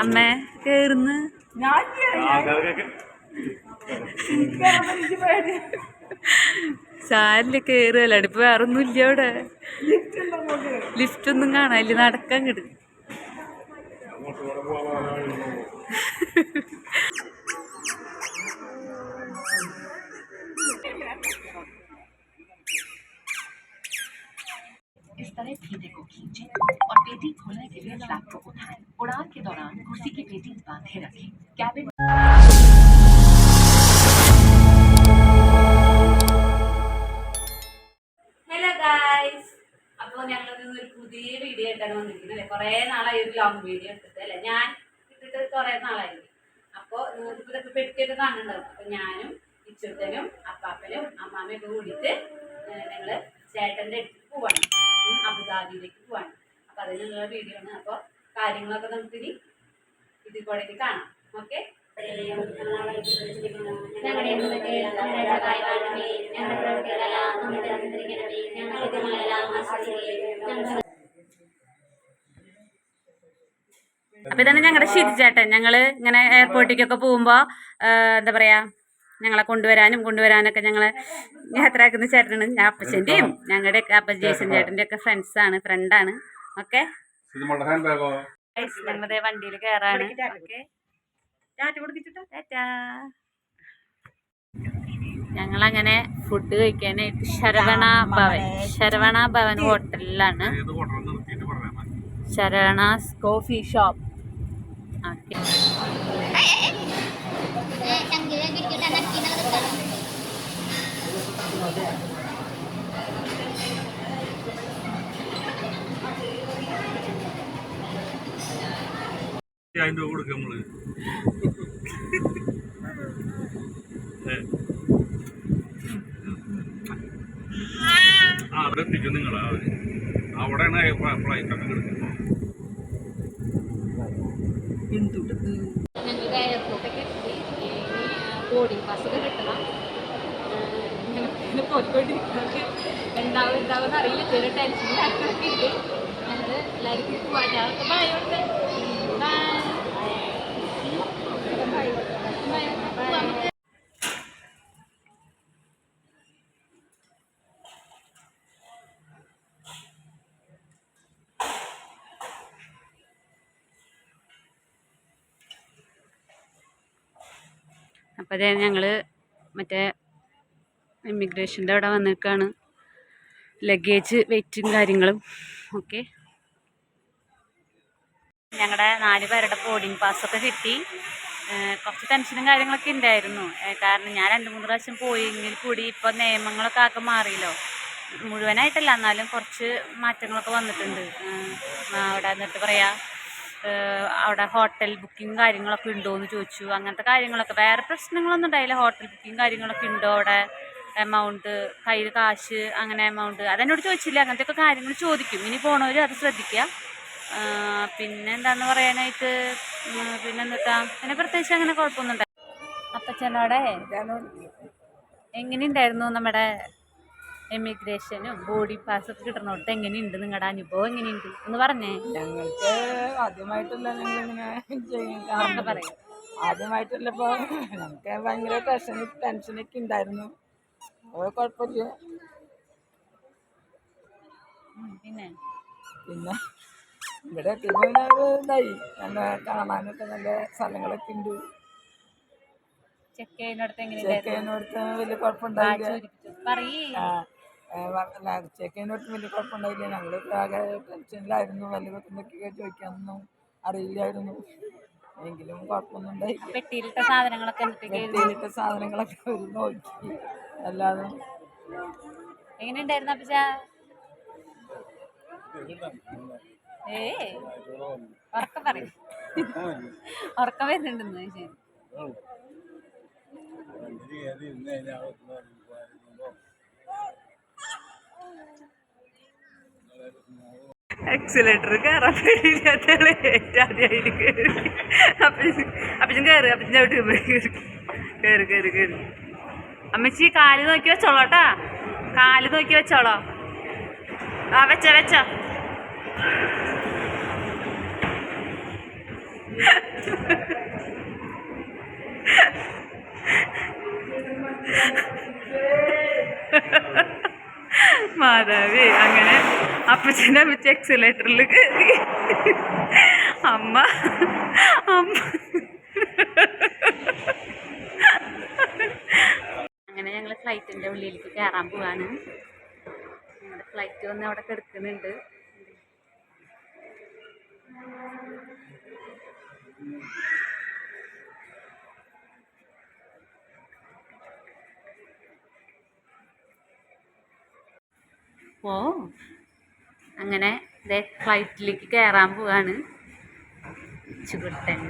അമ്മ കേറുന്ന്. സാരിൽ കേറുകയല്ല ഇപ്പൊ വേറെ ഒന്നും ഇല്ല അവിടെ. ലിഫ്റ്റ് ഒന്നും കാണാനില്ല. നടക്കാൻ കിട് तरह फीते को खींचें और पेटी खोलने के लिए फ्लैप को उठाएं उड़ान के दौरान कुर्सी की पेटी बांधे रखें कैबिन ഹലോ ഗായ്സ് അപ്പോൾ ഞങ്ങൾ ഒരു പുതിയ വീഡിയോ ആയിട്ടാണ് വന്നിരിക്കുന്നത് അല്ലേ കുറേ നാളായി ഒരു ലോങ് വീഡിയോ എടുത്തിട്ട് അല്ലേ ഞാൻ ഇട്ടിട്ട് കുറേ നാളായി അപ്പോൾ നിങ്ങൾക്ക് ഇതൊക്കെ പെട്ടിയൊക്കെ കാണുന്നുണ്ടാവും അപ്പോൾ ഞാനും ഇച്ചുട്ടനും അപ്പാപ്പനും അമ്മാമ്മയൊക്കെ കൂടിയിട്ട് ഞങ്ങൾ ചേട്ടൻ്റെ അടുത്ത് പോവാണ്. അബുദാബിയിലേക്ക് പോവാണ്. അപ്പോൾ അതിനുള്ള വീഡിയോ ആണ്. അപ്പോൾ കാര്യങ്ങളൊക്കെ നമുക്കിനി ഇതിൽ കൂടെ കാണാം. ഓക്കെ ഞങ്ങളുടെ ഞങ്ങളുടെ അപ്പൊ ഇതാണ് ഞങ്ങളുടെ ഷിജിചേട്ടൻ ഞങ്ങൾ ഇങ്ങനെ എയർപോർട്ടിലേക്കൊക്കെ പോകുമ്പോ എന്താ പറയാ ഞങ്ങളെ കൊണ്ടുവരാനും കൊണ്ടുവരാനൊക്കെ ഞങ്ങളെ യാത്രയാക്കുന്ന ചേട്ടനാണ്? ഞാൻ അപ്പച്ചന്റെയും ഞങ്ങളുടെ ഒക്കെ അപ്പ ജേസൻ ചേട്ടന്റെ ഒക്കെ ഫ്രണ്ട്സ് ആണ് ഫ്രണ്ടാണ് ഓക്കെ ഞങ്ങളുടെ വണ്ടിയിൽ കയറാണ് ഞങ്ങൾ ഞങ്ങളങ്ങനെ ഫുഡ് കഴിക്കാനായിട്ട് ശരവണ ഭവൻ. ശരവണ ഭവൻ ഹോട്ടലിലാണ്. ശരവണാസ് കോഫി ഷോപ്പ് ഓക്കെ അതിന്റെ കൊടുക്ക നമ്മൾ. ആ അവിടെ എത്തിക്കും നിങ്ങൾ അവർ അവിടെയാണ് ഫ്ലൈറ്റ് ഒക്കെ കിടക്കുന്നത്. ഞങ്ങൾക്ക് എയർപോർട്ടൊക്കെ ബോർഡിംഗ് പാസ് ഒക്കെ പോയിക്കൊണ്ടിരിക്കുന്നത് എന്താവും എന്താവും അറിയില്ല ചെറിയ ടെൻഷൻ കാര്യങ്ങളൊക്കെ ഉണ്ട്. ഞങ്ങൾ മറ്റേ ഇമിഗ്രേഷന്റെ അവിടെ വന്നിരിക്കുകയാണ് ലഗേജ് വെയിറ്റും കാര്യങ്ങളും. ഓക്കെ ഞങ്ങളുടെ നാല് പേരുടെ ബോർഡിംഗ് പാസ്സൊക്കെ കിട്ടി. കുറച്ച് ടെൻഷനും കാര്യങ്ങളൊക്കെ ഉണ്ടായിരുന്നു കാരണം ഞാൻ രണ്ട് മൂന്ന് പ്രാവശ്യം പോയെങ്കിൽ കൂടി ഇപ്പോൾ നിയമങ്ങളൊക്കെ ആകെ മാറിയല്ലോ. മുഴുവനായിട്ടല്ല എന്നാലും കുറച്ച് മാറ്റങ്ങളൊക്കെ വന്നിട്ടുണ്ട്. അവിടെ എന്നിട്ട് പറയാ അവിടെ ഹോട്ടൽ ബുക്കിംഗ് കാര്യങ്ങളൊക്കെ ഉണ്ടോ എന്ന് ചോദിച്ചു. അങ്ങനത്തെ കാര്യങ്ങളൊക്കെ. വേറെ പ്രശ്നങ്ങളൊന്നും ഉണ്ടായില്ല. ഹോട്ടൽ ബുക്കിംഗ് കാര്യങ്ങളൊക്കെ ഉണ്ടോ അവിടെ? എമൗണ്ട് കയ്യിൽ കാശ് അങ്ങനെ എമൗണ്ട് അതെന്നോട് ചോദിച്ചില്ല. അങ്ങനത്തെ ഒക്കെ കാര്യങ്ങൾ ചോദിക്കും. ഇനി പോണവർ അത് ശ്രദ്ധിക്കുക പിന്നെ എന്താന്ന് പറയാനായിട്ട് പിന്നെ എന്നിട്ടാ പിന്നെ പ്രത്യേകിച്ച് അങ്ങനെ കുഴപ്പമൊന്നും അപ്പച്ചനോടെ എങ്ങനെയുണ്ടായിരുന്നു നമ്മുടെ എമിഗ്രേഷനും ബോഡി പാസ് ഒക്കെ കിട്ടണോട്ട് എങ്ങനെയുണ്ട്? നിങ്ങളുടെ അനുഭവം എങ്ങനെയുണ്ട്? എന്ന് പറഞ്ഞേ. ഞങ്ങൾക്ക് ആദ്യമായിട്ടുള്ള ആദ്യമായിട്ടുള്ളപ്പോ പറയും. ഇപ്പോൾ നമുക്ക് ഭയങ്കര ടെൻഷൻ ടെൻഷനൊക്കെ ഉണ്ടായിരുന്നു. അത് കുഴപ്പമില്ല പിന്നെ? പിന്നെ ഇവിടെ പിന്നെ ഇതായി. നല്ല കാണാനൊക്കെ നല്ല സ്ഥലങ്ങളൊക്കെ ഉണ്ട്. ചെക്ക് ചെയ്യുന്നിടത്ത് ചെക്ക് എങ്ങനെയുണ്ടായിരുന്നു ചെയ്യുന്നിടത്ത് വലിയ കുഴപ്പമുണ്ടായില്ല. വലിയ ഞങ്ങൾ ആകെ ടെൻഷനിലായിരുന്നു. വലിയ എന്തൊക്കെയൊക്കെ ചോദിക്കാനൊന്നും അറിയില്ലായിരുന്നു. എങ്കിലും കുഴപ്പമൊന്നും ഉണ്ടായില്ല പെട്ടിയിലിട്ട സാധനങ്ങളൊക്കെ വെട്ടിയിലിട്ട സാധനങ്ങളൊക്കെ ഒരു നോക്കി. അല്ലാതെ എങ്ങനെയുണ്ടായിരുന്നു അപ്പച്ച ഏ ഉറക്കം പറയും. ഉറക്കം വരുന്നുണ്ടെന്ന് ശരി. എക്സിലേറ്റർ കയറാൻ പേടിയില്ലാത്തയാളെ ആദ്യമായിട്ട് കയറി അപ്പച്ചൻ അപ്പച്ചൻ കയറി അപ്പച്ചൻ ചവിട്ടി കയറി കയറി കയറി കയറി അമ്മച്ചി കാൽ നോക്കി വെച്ചോളോ കേട്ടാ. കാൽ നോക്കി വെച്ചോളോ. ആ വെച്ച വെച്ച. മാതാവേ അങ്ങനെ അപ്പച്ചന്റെ വെച്ച് എക്സലേറ്ററിൽ കയറി. അമ്മ അമ്മ. അങ്ങനെ ഞങ്ങൾ ഫ്ലൈറ്റിന്റെ ഉള്ളിലേക്ക് കയറാൻ പോവാണ്. ഞങ്ങളുടെ ഫ്ലൈറ്റ് വന്ന് അവിടെ കിടക്കുന്നുണ്ട്. ഓ അങ്ങനെ ദേ ഫ്ലൈറ്റിലേക്ക് കയറാൻ പോവാണ്. ചുരുട്ടൻ.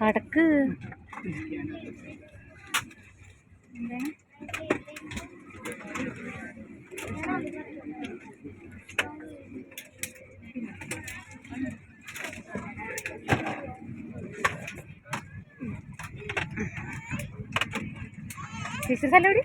കടക്ക്. ടീച്ചർ സ്ഥലം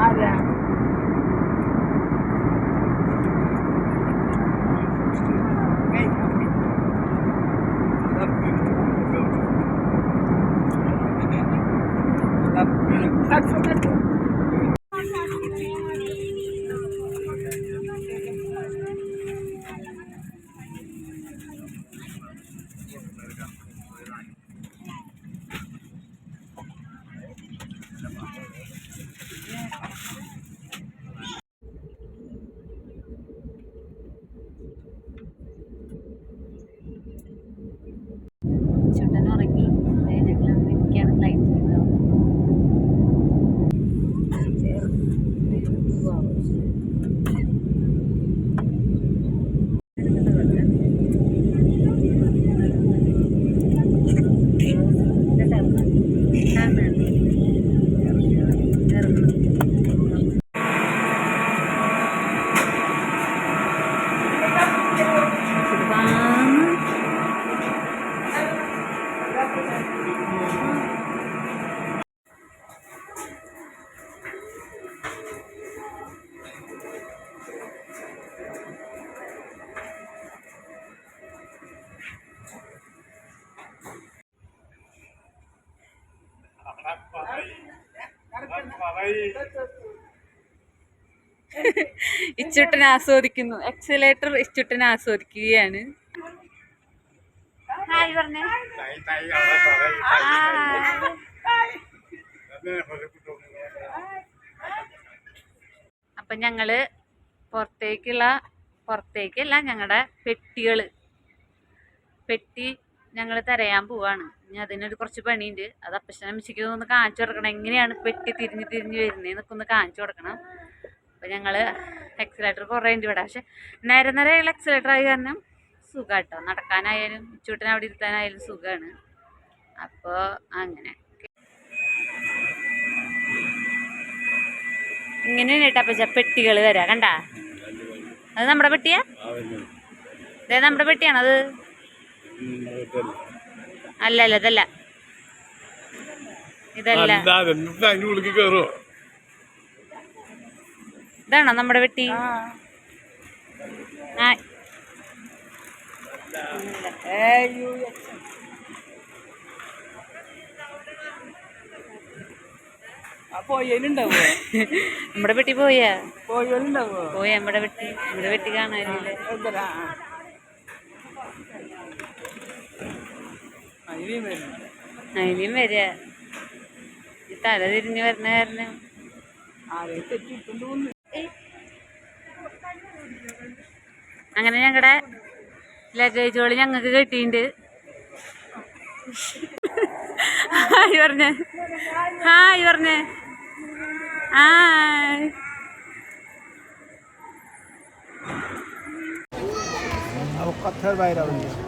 ആരാ? ചുട്ടൻ ഇച്ചുട്ടൻ ആസ്വദിക്കുന്നു. എക്സലേറ്റർ ഇച്ചുട്ടൻ ആസ്വദിക്കുകയാണ്. ഹായ് പറഞ്ഞേ. അപ്പം ഞങ്ങൾ പുറത്തേക്കുള്ള പുറത്തേക്കല്ല ഞങ്ങളുടെ പെട്ടികൾ. പെട്ടി ഞങ്ങൾ തിരയാൻ പോവാണ്. ഇനി അതിനൊരു കുറച്ച് പണിയുണ്ട്. അത് അപ്പച്ചനെ അമ്മച്ചിക്ക് ഒന്ന് കാണിച്ചു കൊടുക്കണം. എങ്ങനെയാണ് പെട്ടി തിരിഞ്ഞ് തിരിഞ്ഞ് വരുന്നത് എന്നൊക്കെ ഒന്ന് കാണിച്ചു കൊടുക്കണം. അപ്പം ഞങ്ങൾ എക്സലേറ്റർ കുറേ ഉണ്ട് ഇവിടെ. പക്ഷെ നേരെ നേരെ എക്സലേറ്റർ ആയി കാരണം സുഖമായിട്ടോ നടക്കാനായാലും ചൂട്ടിനെ അവിടെ ഇരുത്താനായാലും സുഖമാണ് അപ്പോൾ അങ്ങനെ. ഇങ്ങനെയാണ് കേട്ടോ അപ്പച്ച പെട്ടികൾ വരാ കണ്ടാ? അത് നമ്മുടെ പെട്ടിയാ? അതെ നമ്മുടെ പെട്ടിയാണത്. അല്ല അല്ല ഇതല്ല. ഇതല്ല. ഇതാണോ നമ്മുടെ വെട്ടി? നമ്മുടെ വെട്ടി പോയാ? പോയാ പോയി നമ്മുടെ വെട്ടി. നമ്മുടെ വെട്ടി കാണാനില്ല? അതിനും വരിക. ഈ തല തിരിഞ്ഞു വരുന്ന കാരണം. അങ്ങനെ ഞങ്ങളുടെ ലഗേജ് ഓളി ഞങ്ങൾക്ക് കിട്ടിയിട്ടുണ്ട് ഹായ് പറഞ്ഞേ. ഹായ് പറഞ്ഞേ. ഹായ്. अब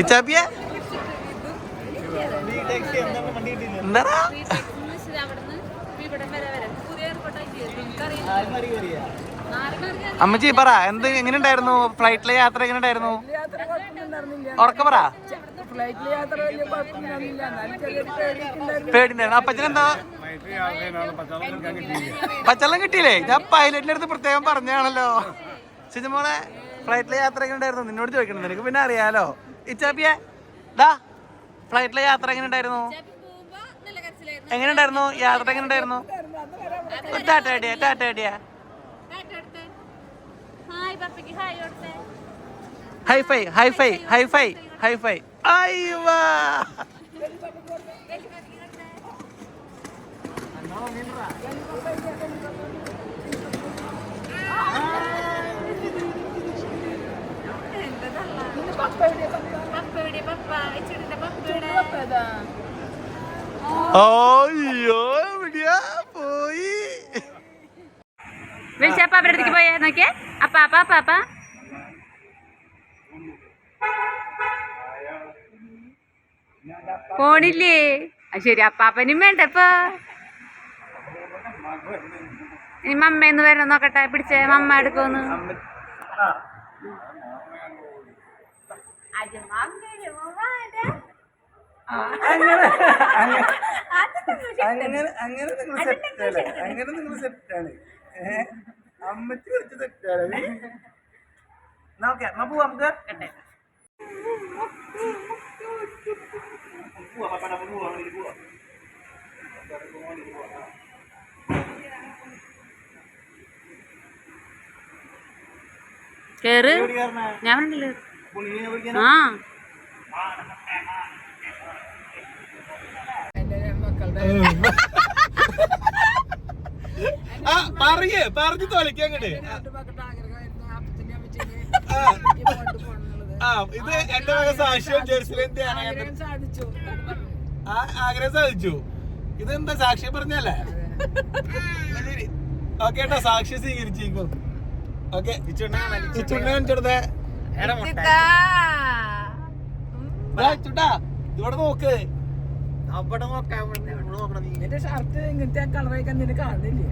ഇച്ചാപ്പിയെ? എന്താടാ? അമ്മച്ചി പറ എന്ത് എങ്ങനെ ഉണ്ടായിരുന്നു ഫ്ലൈറ്റിലെ യാത്ര എങ്ങനെ ഉണ്ടായിരുന്നു ഉറക്ക പറ പേടിണ്ടായിരുന്നു അപ്പച്ചനെന്താ? പച്ചവെള്ളം കിട്ടിയില്ലേ? ഞാൻ പൈലറ്റിന്റെ അടുത്ത് പ്രത്യേകം പറഞ്ഞാണല്ലോ സിനിമകളെ ഫ്ലൈറ്റിലെ യാത്ര എങ്ങനെ ഉണ്ടായിരുന്നു. നിന്നോട് ചോദിക്കണം നിനക്ക് പിന്നെ അറിയാലോ. ഇച്ചാപ്പിയെ ദാ ഫ്ലൈറ്റിലെ യാത്ര എങ്ങനെ ഉണ്ടായിരുന്നു? എങ്ങനെ ഉണ്ടായിരുന്നു യാത്ര എങ്ങനെ ഉണ്ടായിരുന്നു? ടാറ്റ അടിയാ ടാറ്റ അടിയാ ഹായ് പപ്പയ്ക്ക് hi high five high five high five high five. അയ്യവാ അയ്യോ പോയി? വിളിച്ചപ്പ അവരുടെ പോയേ നോക്കിയേ. അപ്പ അപ്പ അപ്പ അപ്പ. പോണില്ലേ? ശരി അപ്പാപ്പനും വേണ്ട ഇപ്പൊ ഇനി മമ്മയെന്ന് വരണം നോക്കട്ടെ പിടിച്ചേ മമ്മ എടുക്കുമെന്ന് അങ്ങനെ അങ്ങനെ. നിങ്ങൾ സെറ്റാണ് അങ്ങനെ നിങ്ങൾ സെറ്റാണ്. ഏഹ് അമ്മച്ചി കുറച്ച് സെറ്റാണ്. നോക്കെ എന്നാ പോവാ നമുക്ക്. കേറ്. ഞാൻ ആ. ആ പറയേ പറഞ്ഞു തോലിക്കങ്ങട് ആ. ഇത് എന്റെ മകൻ സാക്ഷ്യം ജെറുസലേം ആഗ്രഹം സാധിച്ചു. ആ ആഗ്രഹം സാധിച്ചു. ഇതെന്താ സാക്ഷ്യം പറഞ്ഞല്ലേ? ഓക്കെ കേട്ടോ സാക്ഷ്യം സ്വീകരിച്ചിരിക്കും ഓക്കെ. ചുണ്ണ കാണിച്ചെടുത്തേ ചുട്ടാ ഇവിടെ നോക്ക്. അവിടെ നോക്കാൻ നിന്റെ ഷർട്ട് ഇങ്ങനത്തെ കളറൊക്കെ നിന്നെ കാണുന്നില്ലേ?